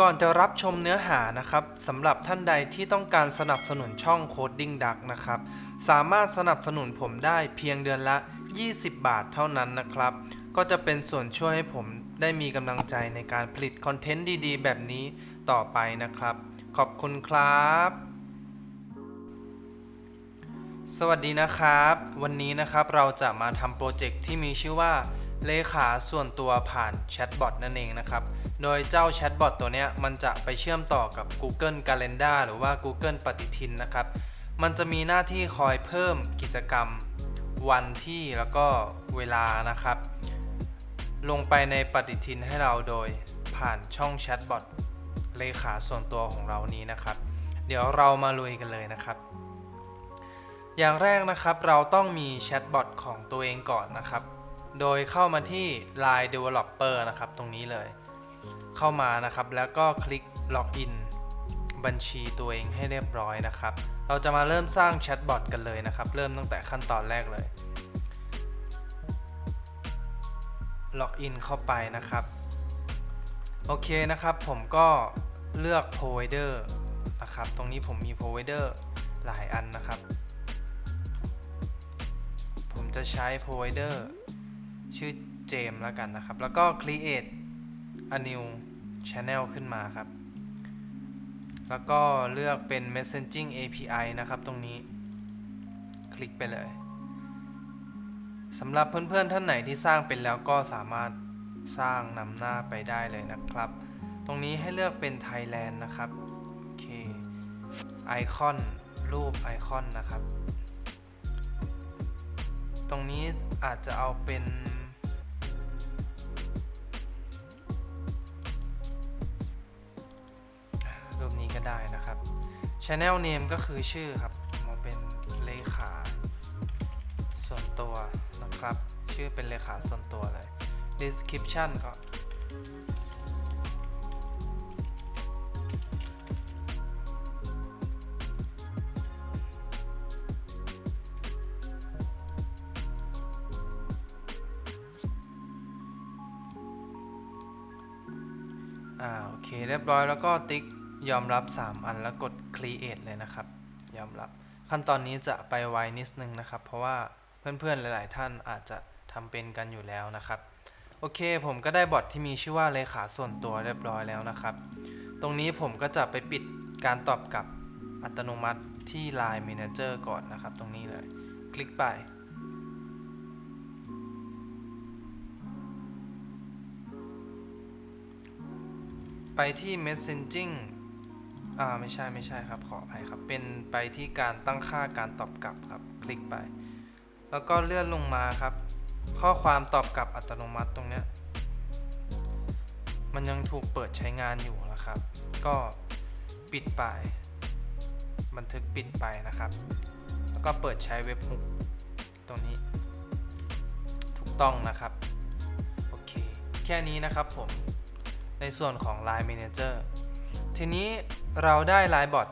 ก่อนจะรับชมเนื้อหานะครับสำหรับท่านใดที่ต้องการสนับสนุนช่อง Coding Duck นะครับ สามารถสนับสนุนผมได้เพียงเดือนละ 20 บาทเท่านั้นนะครับ ก็จะเป็นส่วนช่วยให้ผมได้มีกำลังใจในการผลิตคอนเทนต์ดีๆ แบบนี้ต่อไปนะครับ ขอบคุณครับ สวัสดีนะครับ วันนี้นะครับเราจะมาทำโปรเจกต์ที่มีชื่อว่า เลขาส่วนตัวผ่านแชทบอทนั่นเองนะครับ โดยเจ้าแชทบอทตัวนี้มันจะไปเชื่อมต่อกับ Google Calendar หรือว่า Google ปฏิทินนะครับ มันจะมีหน้าที่คอยเพิ่มกิจกรรมวันที่แล้วก็เวลานะครับ ลงไปในปฏิทินให้เราโดยผ่านช่องแชทบอทเลขาส่วนตัวของเรานี้นะครับ เดี๋ยวเรามาลุยกันเลยนะครับ อย่างแรกนะครับเราต้องมีแชทบอทของตัวเองก่อนนะครับ โดยเข้ามาที่ Line Developer นะครับ ตรงนี้เลย เข้ามานะครับ แล้วก็คลิก Login บัญชีตัวเองให้เรียบร้อยนะครับ เราจะมาเริ่มสร้างแชทบอทกันเลยนะครับ เริ่มตั้งแต่ขั้นตอนแรกเลย ล็อกอินเข้าไปนะครับ โอเคนะครับ ผมก็เลือก provider นะครับ ตรงนี้ผมมี provider หลายอันนะครับ ผมจะใช้ provider ชื่อเจมแล้วกันนะครับ แล้วก็ create a new channel ขึ้นมาครับ แล้วก็เลือกเป็น messaging API นะครับตรงนี้ คลิกไปเลยสำหรับเพื่อนๆท่านไหนที่สร้างเป็นแล้วก็สามารถสร้างนำหน้าไปได้เลยนะครับ ตรงนี้ให้เลือกเป็น Thailand นะครับ โอเค ไอคอน รูปไอคอนนะครับ ตรงนี้อาจจะเอาเป็น Channel Name ก็คือชื่อครับมาเป็นเลขาส่วนตัวนะครับ ชื่อเป็นเลขาส่วนตัวเลย description ก็อ่าโอเคเรียบร้อยแล้วก็ติ๊ก ยอมรับ 3 อันแล้วกด create เลยนะครับ ยอมรับ ขั้นตอนนี้จะไปไวนิดนึงนะครับ เพราะว่าเพื่อนๆหลาย ๆ ท่านอาจจะทำเป็นกันอยู่แล้วนะครับ โอเค ผมก็ได้บอทที่มีชื่อว่าเลขาส่วนตัวเรียบร้อยแล้วนะครับ ตรงนี้ผมก็จะไปปิดการตอบกลับอัตโนมัติที่ Line Manager ก่อนนะครับ ตรงนี้เลย คลิกไปไปที่ messaging อ่าไม่ใช่ไม่ใช่ครับขออภัยครับ เป็นไปที่การตั้งค่าการตอบกลับครับ คลิกไป แล้วก็เลื่อนลงมาครับ ข้อความตอบกลับอัตโนมัติตรงเนี้ยมันยังถูกเปิดใช้งานอยู่นะครับ ก็ปิดไป บันทึกปิดไปนะครับ แล้วก็เปิดใช้เว็บฮุกตรงนี้ ถูกต้องนะครับ โอเค แค่นี้นะครับผม ในส่วนของ Line Manager ทีนี้เราได้ Line Bot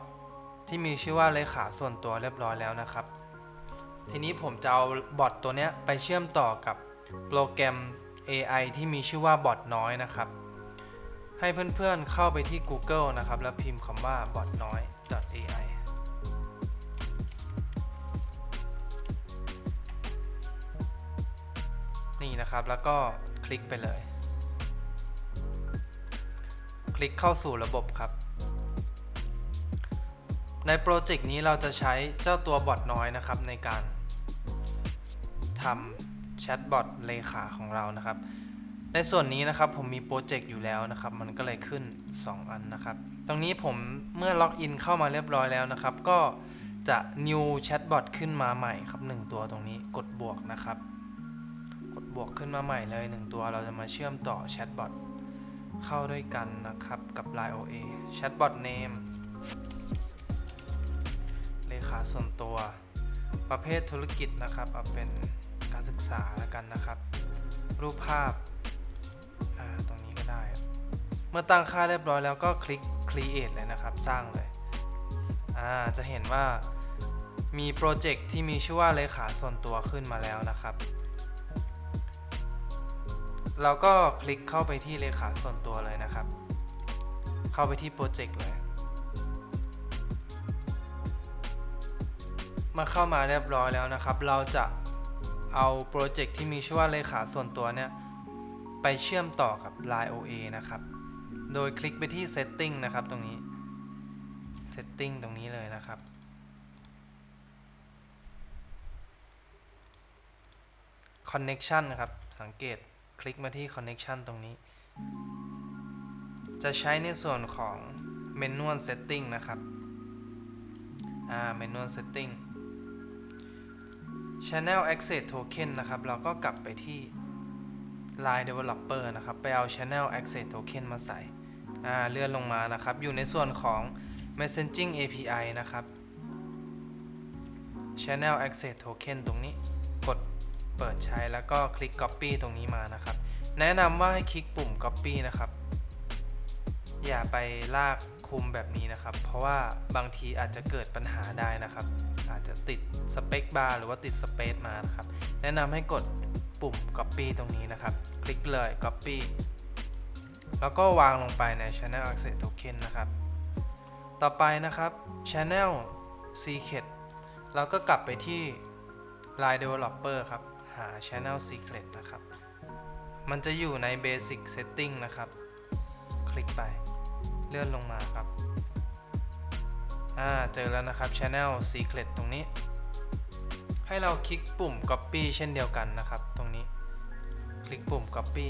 ที่มีชื่อว่าเลขาส่วนตัวเรียบร้อยแล้วนะครับ ทีนี้ผมจะเอาบอทตัวนี้ไปเชื่อมต่อกับโปรแกรม AI ที่มีชื่อว่าบอทน้อยนะครับ ให้เพื่อนๆเข้าไปที่ Google นะครับ แล้วพิมพ์คำว่า bot น้อย .ai นี่นะครับแล้วก็คลิกไปเลย ลิกเข้าสู่ระบบครับ ในโปรเจกต์นี้เราจะใช้เจ้าตัวบอทน้อยนะครับในการทำแชทบอทเลขาของเรานะครับ ในส่วนนี้นะครับผมมีโปรเจกต์อยู่แล้วนะครับ มันก็เลยขึ้น 2 อันนะครับ ตรงนี้ผมเมื่อล็อกอินเข้ามาเรียบร้อยแล้วนะครับ ก็จะ new chatbot ขึ้นมาใหม่ครับ 1 ตัวตรงนี้กดบวกนะครับ กดบวกขึ้นมาใหม่เลย 1 ตัวเราจะมาเชื่อมต่อ chatbot เข้าด้วยกันนะครับกับ Line OA chatbot name เลขาส่วนตัว ประเภทธุรกิจนะครับ เอาเป็นการศึกษาแล้วกันนะครับ รูปภาพาตรงนี้ก็ได้ เมื่อตั้งค่าเรียบร้อยแล้วก็คลิก create เลยนะครับ สร้างเลยจะเห็นว่ามีโปรเจกต์ที่มีชื่อว่าเลขาส่วนตัวขึ้นมาแล้วนะครับ เราก็คลิกเข้าไปที่เลขาส่วนตัวเลยนะครับ เข้าไปที่โปรเจกต์เลย มาเข้ามาเรียบร้อยแล้วนะครับ เราจะเอาโปรเจกต์ที่มีชื่อว่าเลขาส่วนตัวเนี่ย ไปเชื่อมต่อกับ Line OA นะครับ โดยคลิกไปที่ Setting นะครับตรงนี้ Setting ตรงนี้เลยนะครับ Connection นะครับ สังเกต คลิกมาที่ Connection ตรงนี้ จะใช้ในส่วนของ Manual Setting นะครับ อ่า Manual Setting Channel Access Token นะครับ เราก็กลับไปที่ Line Developer นะครับ ไปเอา Channel Access Token มาใส่ อ่า เลื่อนลงมานะครับ อยู่ในส่วนของ Messaging API นะครับ Channel Access Token ตรงนี้กด เปิดใช้แล้วก็คลิก Copy ตรงนี้มานะครับ แนะนำว่าให้คลิกปุ่ม Copy นะครับ อย่าไปลากคุมแบบนี้นะครับ เพราะว่าบางทีอาจจะเกิดปัญหาได้นะครับ อาจจะติดสเปคบาร์หรือว่าติดสเปซมานะครับ แนะนำให้กดปุ่ม Copy ตรงนี้นะครับ คลิกเลย Copy แล้วก็วางลงไปใน Channel Access Token นะครับ ต่อไปนะครับ Channel Secret เราก็กลับไปที่ Line Developer ครับ หา Channel Secret นะครับ มันจะอยู่ใน Basic Setting นะครับ คลิกไปเลื่อนลงมาครับ อ่า เจอแล้วนะครับ Channel Secret ตรงนี้ ให้เราคลิกปุ่ม Copy เช่นเดียวกันนะครับ ตรงนี้ คลิกปุ่ม Copy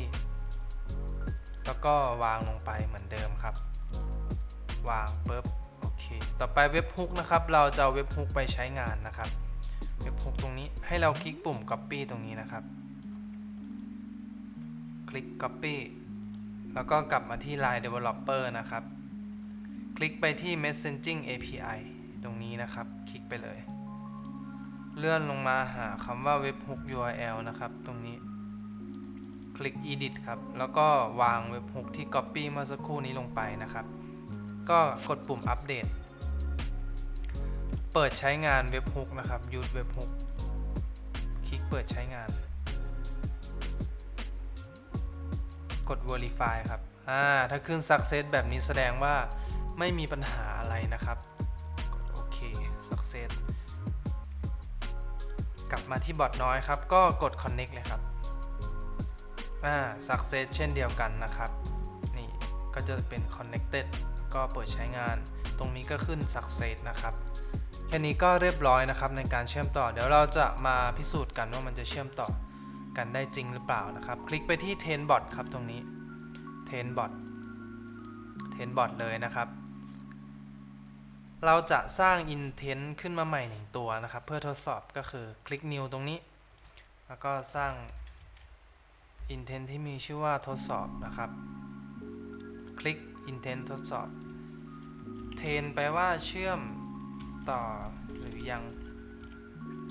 แล้วก็วางลงไปเหมือนเดิมครับ วางปุ๊บ โอเค ต่อไปเว็บฮุกนะครับ เราจะเอาเว็บฮุกไปใช้งานนะครับ เว็บฮุกตรงนี้ให้เราคลิกปุ่ม Copy ตรงนี้นะครับ คลิก Copy แล้วก็กลับมาที่ Line Developer นะครับ คลิกไปที่ Messaging API ตรงนี้นะครับ คลิกไปเลย เลื่อนลงมาหาคำว่า Webhook URL นะครับ ตรงนี้ คลิก Edit ครับ แล้วก็วาง Webhook ที่ Copy เมื่อสักครู่นี้ลงไปนะครับ ก็กดปุ่มอัป เปิดใช้งาน Webhook นะครับ Use Webhook คลิกเปิดใช้งาน กด Verify ครับอ่าถ้าขึ้น Success แบบนี้แสดงว่าไม่มีปัญหาอะไรนะครับ กดโอเค Success กลับมาที่บอทน้อยครับ ก็กด Connect เลยครับอ่า Success เช่นเดียวกันนะครับ นี่ก็จะเป็น Connected ก็เปิดใช้งาน ตรงนี้ก็ขึ้น Success นะครับ ค่นี้ก็เรียบร้อยนะครับในการเชื่อมต่อ เดี๋ยวเราจะมาพิสูจน์กันว่ามันจะเชื่อมต่อกันได้จริงหรือเปล่านะครับ คลิกไปที่ t e n b o t ครับตรงนี้ t e n b o t t e n b o t เลยนะครับ เราจะสร้าง intent ขึ้นมาใหม่หนึ่งตัวนะครับ เพื่อทดสอบก็คือคลิก new ตรงนี้ แล้วก็สร้าง intent ที่มีชื่อว่าทดสอบนะครับ คลิก intent ทดสอบเทนแปลว่าเชื่อม ต่อหรือยัง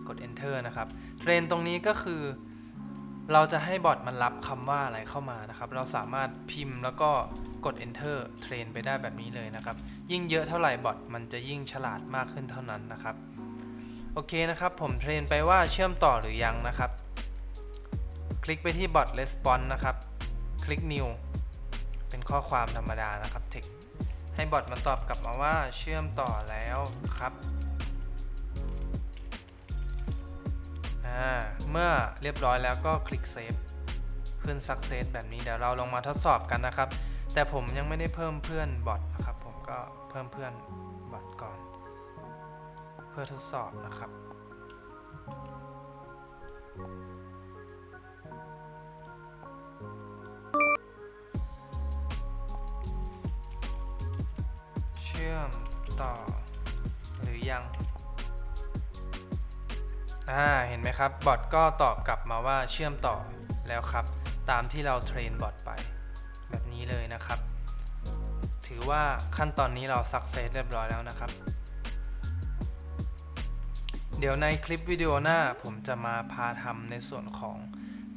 กด enter นะครับ เทรนตรงนี้ก็คือ เราจะให้บอทมันรับคำว่าอะไรเข้ามานะครับ เราสามารถพิมพ์แล้วก็กด enter เทรนไปได้แบบนี้เลยนะครับ ยิ่งเยอะเท่าไหร่บอทมันจะยิ่งฉลาดมากขึ้นเท่านั้นนะครับ โอเคนะครับ ผมเทรนไปว่าเชื่อมต่อหรือยังนะครับ คลิกไปที่ bot response นะครับ คลิก new เป็นข้อความธรรมดานะครับ text ให้บอทมันตอบกลับมาว่าเชื่อมต่อแล้วครับเมื่อเรียบร้อยแล้วก็คลิกเซฟขึ้น success แบบนี้เดี๋ยวเราลองมาทดสอบกันนะครับ แต่ผมยังไม่ได้เพิ่มเพื่อนบอทนะครับ ผมก็เพิ่มเพื่อนบอทก่อน เพื่อทดสอบนะครับ ต่อ หรือยัง อ่า เห็นไหมครับ บอทก็ตอบกลับมาว่าเชื่อมต่อแล้วครับ ตามที่เราเทรนบอทไป แบบนี้เลยนะครับ ถือว่าขั้นตอนนี้เราสักเซสเรียบร้อยแล้วนะครับ เดี๋ยวในคลิปวิดีโอหน้าผมจะมาพาทำในส่วนของ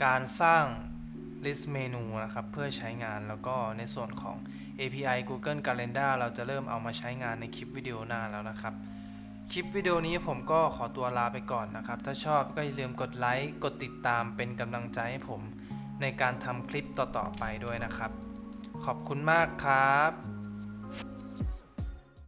การสร้าง list เมนูนะครับเพื่อใช้งานแล้วก็ในส่วนของ API Google Calendar เราจะเริ่มเอามาใช้งานในคลิปวิดีโอหน้าแล้วนะครับ คลิปวิดีโอนี้ผมก็ขอตัวลาไปก่อนนะครับ ถ้าชอบก็อย่าลืมกดไลค์กดติดตามเป็นกำลังใจให้ผม ในการทำคลิปต่อๆไปด้วยนะครับ ขอบคุณมากครับ